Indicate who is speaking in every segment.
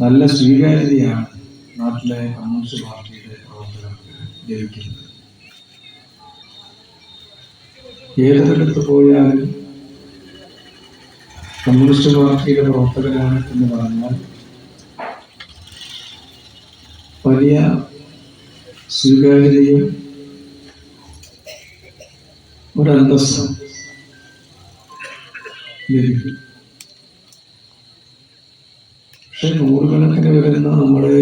Speaker 1: നല്ല സ്വീകാര്യതയാണ് നാട്ടിലെ കമ്മ്യൂണിസ്റ്റ് പാർട്ടിയുടെ പ്രവർത്തകർക്ക് ലഭിക്കുന്നത് ഏതൊരിടത്ത് പോയാലും കമ്മ്യൂണിസ്റ്റ് പാർട്ടിയുടെ പ്രവർത്തകരാണ് എന്ന് പറഞ്ഞാൽ വലിയ സ്വീകാര്യതയും ഒരന്തസ്സും ലഭിക്കും. പക്ഷെ നൂറുകണക്കിന് വരുന്ന നമ്മുടെ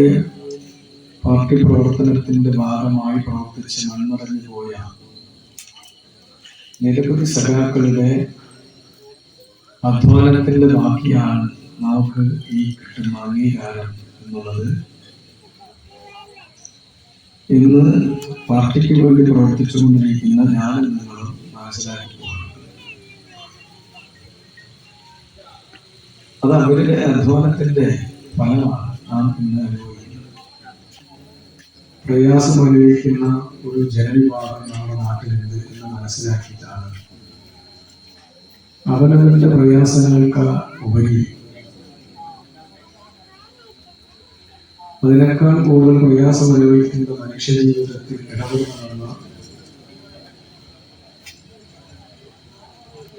Speaker 1: പാർട്ടി പ്രവർത്തനത്തിന്റെ ഭാഗമായി പ്രവർത്തിച്ച് മൺമറഞ്ഞു പോയ നിരവധി സഖാക്കളുടെ അധ്വാനത്തിന്റെ ബാക്കിയാണ് നമുക്ക് ഈ കിട്ടുന്ന അംഗീകാരം എന്നുള്ളത്. ഇന്ന് പാർട്ടിക്ക് വേണ്ടി പ്രവർത്തിച്ചുകൊണ്ടിരിക്കുന്ന ഞാനും നിങ്ങളും മനസ്സിലാക്കി അത് അവരുടെ അധ്വാനത്തിന്റെ ഫലമാണ്. പ്രയാസം അനുഭവിക്കുന്ന ഒരു ജനവിഭാഗം നമ്മുടെ നാട്ടിലുണ്ട് എന്ന് മനസ്സിലാക്കിയിട്ടാണ്. അവനവന്റെ പ്രയാസങ്ങൾക്ക് ഉപരി അതിനേക്കാൾ കൂടുതൽ പ്രയാസം അനുഭവിക്കുന്ന മനുഷ്യ ജീവിതത്തിൽ ഇടപെടുന്ന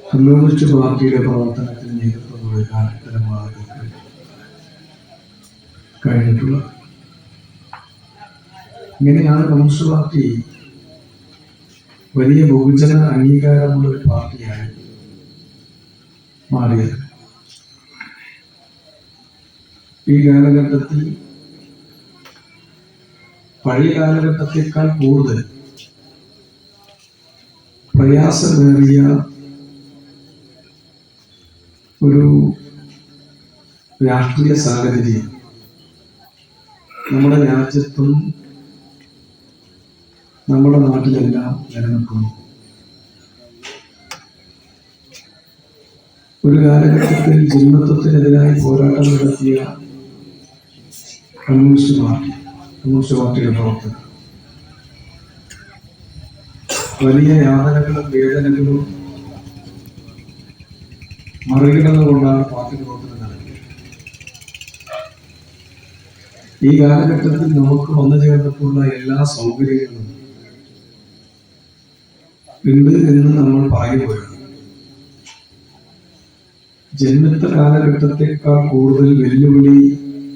Speaker 1: കമ്മ്യൂണിസ്റ്റ് പാർട്ടിയുടെ പ്രവർത്തനത്തിന് നേതൃത്വം കഴിഞ്ഞിട്ടുള്ളത് ഇങ്ങനെയാണ് കമ്മ്യൂണിസ്റ്റ് പാർട്ടി വലിയ ബഹുജന അംഗീകാരമുള്ള ഒരു പാർട്ടിയായി മാറിയത്. ഈ കാലഘട്ടത്തിൽ പഴയ കാലഘട്ടത്തേക്കാൾ കൂടുതൽ പ്രയാസമേറിയ ഒരു രാഷ്ട്രീയ സാഹചര്യം. നമ്മുടെ രാജ്യത്തും നമ്മുടെ നാട്ടിലെല്ലാം നിലനിൽക്കുന്നു. ഒരു കാലഘട്ടത്തിൽ ജന്മത്വത്തിനെതിരായി പോരാട്ടം നടത്തിയ കമ്മ്യൂണിസ്റ്റ് പാർട്ടി കമ്മ്യൂണിസ്റ്റ് പാർട്ടിയുടെ പ്രവർത്തകർ. വലിയ യാതനകളും വേദനകളും മറികടന്നുകൊണ്ടാണ് പാർട്ടി പ്രവർത്തനം നടത്തിയത്. ഈ കാലഘട്ടത്തിൽ നമുക്ക് വന്നു ചേർന്നിട്ടുള്ള എല്ലാ സൗകര്യങ്ങളും ഉണ്ട് എന്ന് നമ്മൾ പറയുമ്പോഴാണ്. ജന്മത്തെ കാലഘട്ടത്തെക്കാൾ കൂടുതൽ വെല്ലുവിളി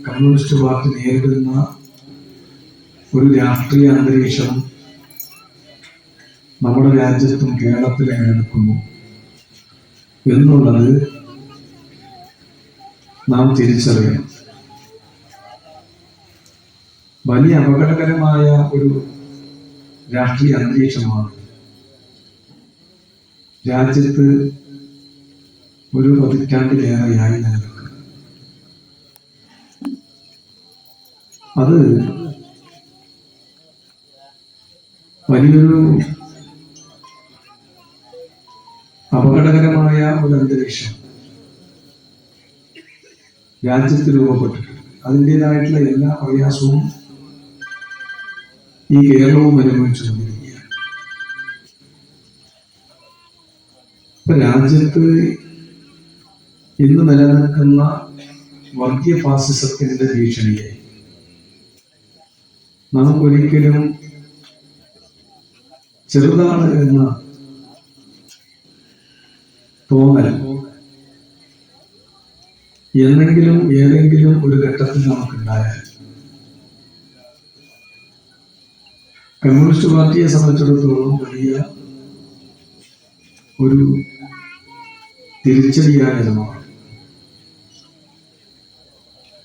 Speaker 1: കമ്മ്യൂണിസ്റ്റ് പാർട്ടി നേരിടുന്ന ഒരു രാഷ്ട്രീയ അന്തരീക്ഷം നമ്മുടെ രാജ്യത്തും കേരളത്തിലും നിലനിൽക്കുന്നു. എന്നുള്ളത് നാം തിരിച്ചറിയണം. വലിയ അപകടകരമായ ഒരു രാഷ്ട്രീയ അന്തരീക്ഷമാണ്. രാജ്യത്ത് ഒരു പതിറ്റാണ്ടിലേറെയായി നിലനിൽക്കുന്നത് അത് വലിയൊരു അപകടകരമായ ഒരു അന്തരീക്ഷം. രാജ്യത്ത് രൂപപ്പെട്ടിട്ടുണ്ട്. അതിന്റെതായിട്ടുള്ള എല്ലാ പ്രയാസവും ഈ കേരളവും അനുഭവിച്ചു കൊണ്ടിരിക്കുകയാണ് ഇപ്പൊ രാജ്യത്ത് ഇന്ന് നിലനിൽക്കുന്ന വർഗീയ ഫാസിസത്തിന്റെ ഭീഷണിയെ നമുക്കൊരിക്കലും ചെറുതാണ് എന്ന തോന്നൽ എന്നെങ്കിലും ഏതെങ്കിലും ഒരു ഘട്ടത്തിൽ നമുക്കുണ്ടായാൽ. കമ്മ്യൂണിസ്റ്റ് പാർട്ടിയെ സംബന്ധിച്ചിടത്തോളം വലിയ ഒരു തിരിച്ചടിയായി മാറും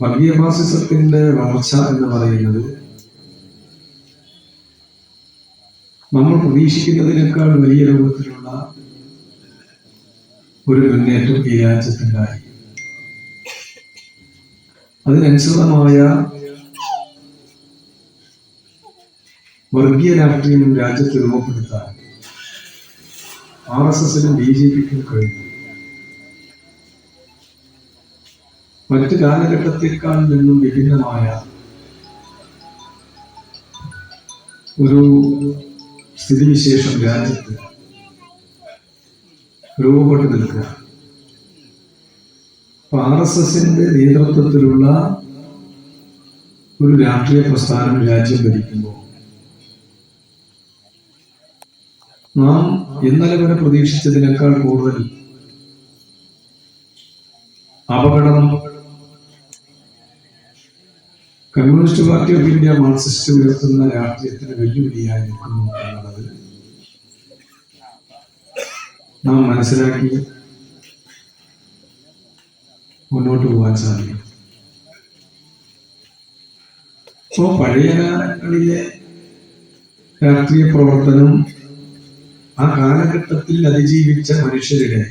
Speaker 1: വർഗീയ ഫാസിസത്തിന്റെ വളർച്ച എന്ന് പറയുന്നത് നമ്മൾ പ്രതീക്ഷിക്കുന്നതിനേക്കാൾ വലിയ രൂപത്തിലുള്ള ഒരു മുന്നേറ്റം ഈ രാജ്യത്തുണ്ടായി അതിനനുസൃതമായ വർഗീയ രാഷ്ട്രീയം രാജ്യത്ത് രൂപപ്പെടുത്താൻ ആർ എസ് എസിനും ബി ജെ പിക്കും കഴിഞ്ഞു. മറ്റ് കാലഘട്ടത്തേക്കാൾ നിന്നും വിഭിന്നമായ ഒരു സ്ഥിതിവിശേഷം രാജ്യത്ത് രൂപപ്പെട്ടു നിൽക്കുക. അപ്പൊ ആർ എസ് എസിന്റെ നേതൃത്വത്തിലുള്ള ഒരു രാഷ്ട്രീയ പ്രസ്ഥാനം രാജ്യം ഭരിക്കുമ്പോൾ നാം ഇന്നലെ വരെ പ്രതീക്ഷിച്ചതിനേക്കാൾ കൂടുതൽ അപകടം communist party of India marxist ഉയർത്തുന്ന രാഷ്ട്രീയത്തിന് വെല്ലുവിളിയായി നിൽക്കുന്നു എന്നുള്ളത് നാം മനസ്സിലാക്കി മുന്നോട്ട് പോകാൻ സാധിക്കും. ഇപ്പോൾ പഴയ കാലങ്ങളിലെ രാഷ്ട്രീയ പ്രവർത്തനം ആ കാലഘട്ടത്തിൽ അതിജീവിച്ച മനുഷ്യരുടെ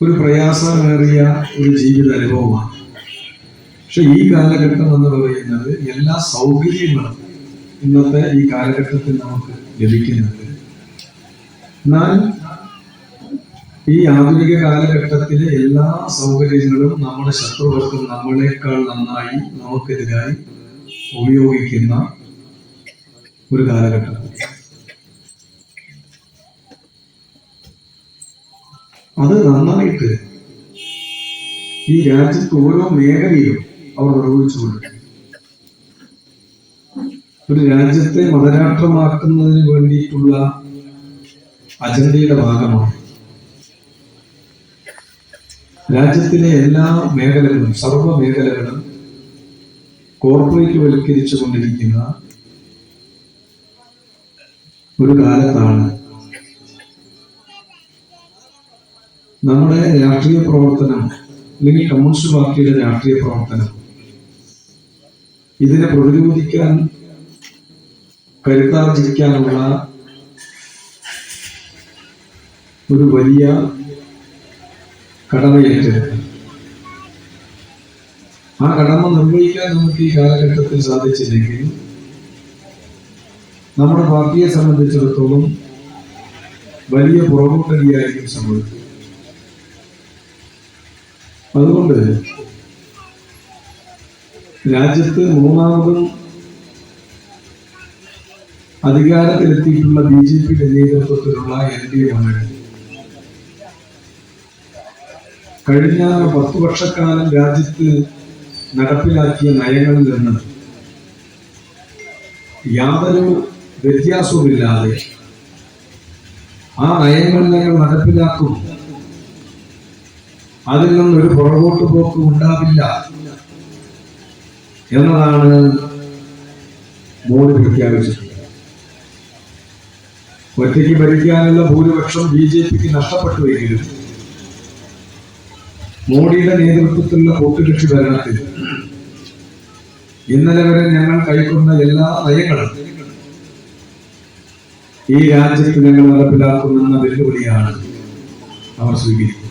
Speaker 1: ഒരു പ്രയാസമേറിയ ഒരു ജീവിത അനുഭവമാണ് പക്ഷെ ഈ കാലഘട്ടം എന്ന് പറയുന്നത് എല്ലാ സൗകര്യങ്ങളും ഇന്നത്തെ ഈ കാലഘട്ടത്തിൽ നമുക്ക് ലഭിക്കുന്നുണ്ട്. എന്നാൽ ഈ ആധുനിക കാലഘട്ടത്തിലെ എല്ലാ സൗകര്യങ്ങളും നമ്മുടെ ശത്രുക്കൾക്കും നമ്മളെക്കാൾ നന്നായി നമുക്കെതിരായി ഉപയോഗിക്കുന്ന ഒരു കാലഘട്ടം. അത് നന്നായിട്ട് ഈ രാജ്യത്ത് ഓരോ മേഖലയിലും അവർ നിർവഹിച്ചുകൊണ്ട് ഒരു രാജ്യത്തെ മതരാഷ്ട്രമാക്കുന്നതിന് വേണ്ടിയിട്ടുള്ള അജണ്ടയുടെ ഭാഗമാണ്. രാജ്യത്തിലെ എല്ലാ മേഖലകളും സർവ മേഖലകളും കോർപ്പറേറ്റ് വൽക്കരിച്ചു കൊണ്ടിരിക്കുന്ന ഒരു കാലത്താണ്. നമ്മുടെ രാഷ്ട്രീയ പ്രവർത്തനം അല്ലെങ്കിൽ കമ്മ്യൂണിസ്റ്റ് പാർട്ടിയുടെ രാഷ്ട്രീയ പ്രവർത്തനം ഇതിനെ പ്രതിരോധിക്കാൻ കരുത്താർജിക്കാനുള്ള ഒരു വലിയ കടമയേറ്റെടുക്കും ആ കടമ നിർവഹിക്കാൻ നമുക്ക് ഈ കാലഘട്ടത്തിൽ സാധിച്ചില്ലെങ്കിൽ നമ്മുടെ പാർട്ടിയെ സംബന്ധിച്ചിടത്തോളം വലിയ പുറകോട്ടടിയായിരിക്കും സംഭവിക്കുന്നത് അതുകൊണ്ട് രാജ്യത്ത് മൂന്നാമതും അധികാരത്തിലെത്തിയിട്ടുള്ള ബി ജെ പിയുടെ നേതൃത്വത്തിലുള്ള എൻ ഡി എ മുന്നണി കഴിഞ്ഞ പത്തു വർഷക്കാലം രാജ്യത്ത് നടപ്പിലാക്കിയ നയങ്ങളിൽ നിന്ന് യാതൊരു വ്യത്യാസവുമില്ലാതെ ആ നയങ്ങൾ ഞങ്ങൾ നടപ്പിലാക്കും. അതിൽ ഒരു പുറകോട്ട് പോക്ക് ഉണ്ടാവില്ല എന്നതാണ് മോദി പ്രഖ്യാപിച്ചിട്ടുള്ളത്. ഒറ്റയ്ക്ക് ഭരിക്കാനുള്ള ഭൂരിപക്ഷം ബി ജെ പിക്ക് നഷ്ടപ്പെട്ടുവെങ്കിലും മോഡിയുടെ നേതൃത്വത്തിലുള്ള കൂട്ടുകക്ഷി ഭരണത്തിൽ ഇന്നലെ വരെ ഞങ്ങൾ കൈക്കൊണ്ട എല്ലാ നയങ്ങളും ഈ രാജ്യത്ത് ഞങ്ങൾ നടപ്പിലാക്കുമെന്ന വെല്ലുവിളിയാണ് അവർ സ്വീകരിക്കുന്നത്.